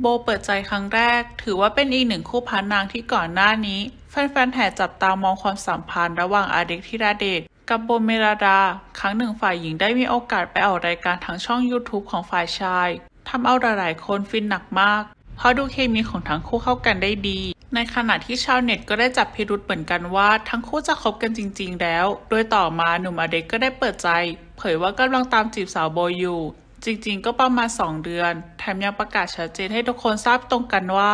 โบเปิดใจครั้งแรก ถือว่าเป็นอีกหนึ่งคู่พระนางที่ก่อนหน้านี้ แฟนๆแห่จับตามองความสัมพันธ์ระหว่างอาเด็กธิราเดชกับโบเมราดา ครั้งหนึ่งฝ่ายหญิงได้มีโอกาสไปออกรายการทางช่อง YouTube ของฝ่ายชายทำเอาหลายๆคนฟินหนักมาก เพราะดูเคมีของทั้งคู่เข้ากันได้ดี ในขณะที่ชาวเน็ตก็ได้จับพิรุษเหมือนกันว่าทั้งคู่จะคบกันจริง ๆ แล้ว โดยต่อมาหนุ่มอเด็กก็ได้เปิดใจ เผยว่ากำลังตามจีบสาวโบอยู่ จริงๆ ก็ประมาณ 2 เดือน แถมยังประกาศชัดเจนให้ทุกคนทราบตรงกันว่า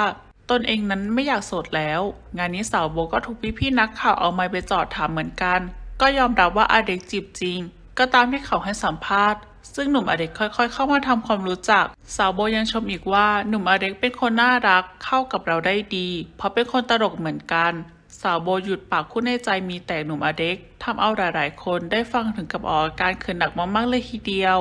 ตนเองนั้นไม่อยากโสดแล้ว งานนี้สาวโบก็ถูกพี่ๆนักข่าวเอาไมค์ไปจอดถามเหมือนกัน ก็ยอมรับว่าอาเด็กจีบจริง ก็ตามที่เขาให้สัมภาษณ์ ซึ่งหนุ่มอเด็กค่อยๆ เข้ามาทำความรู้จัก สาวโบยังชมอีกว่าหนุ่มอเด็กเป็นคนน่ารักเข้ากับเราได้ดี เพราะเป็นคนตลกเหมือนกัน สาวโบหยุดปากพูดในใจมีแต่หนุ่มอเด็กทำเอาหลายๆ คนได้ฟังถึงกับออกอาการเขินหนักมากๆเลยทีเดียว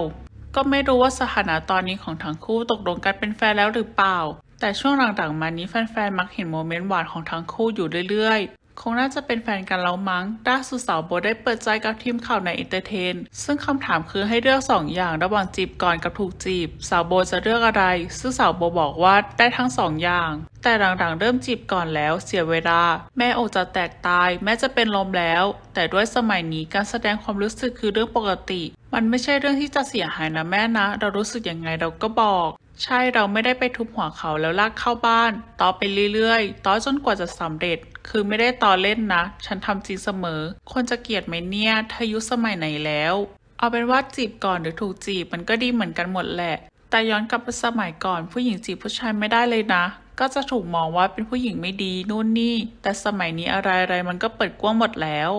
ก็ไม่รู้ว่าสถานะตอนนี้ของทั้งคู่ตกลงกันเป็นแฟนแล้วหรือเปล่า แต่ช่วงหลังๆมานี้แฟนๆมักเห็นโมเมนต์หวานของทั้งคู่อยู่เรื่อย คงน่าจะเป็นแฟนกันแล้วมั้งล่าสุสาวโบได้เปิดใจกับทีมข่าวในอินเตอร์เทน ซึ่งคำถามคือให้เลือกสองอย่างระหว่างจีบก่อนกับถูกจีบ สาวโบจะเลือกอะไร ซึ่งสาวโบบอกว่าได้ทั้งสองอย่าง แต่หลังๆเริ่มจีบก่อนแล้วเสียเวลา แม่อกจะแตกตาย แม้จะเป็นลมแล้ว แต่ด้วยสมัยนี้การแสดงความรู้สึกคือเรื่องปกติ มันไม่ใช่เรื่องที่จะเสียหายนะแม่นะ เรารู้สึกยังไงเราก็บอก ใช่เราไม่ได้ไปทุบหัวเขาแล้วลากเข้าบ้าน ต่อไปเรื่อยๆ ต่อจนกว่าจะสำเร็จ คือไม่ได้ต่อเล่นนะ ฉันทำจริงเสมอ คนจะเกลียดไหมเนี่ยทายุสมัยไหนแล้ว เอาเป็นว่าจีบก่อนหรือถูกจีบมันก็ดีเหมือนกันหมดแหละ แต่ย้อนกลับไปสมัยก่อน ผู้หญิงจีบผู้ชายไม่ได้เลยนะ ก็จะถูกมองว่าเป็นผู้หญิงไม่ดีนู่นนี่ แต่สมัยนี้อะไรๆมันก็เปิดกว้างหมดแล้ว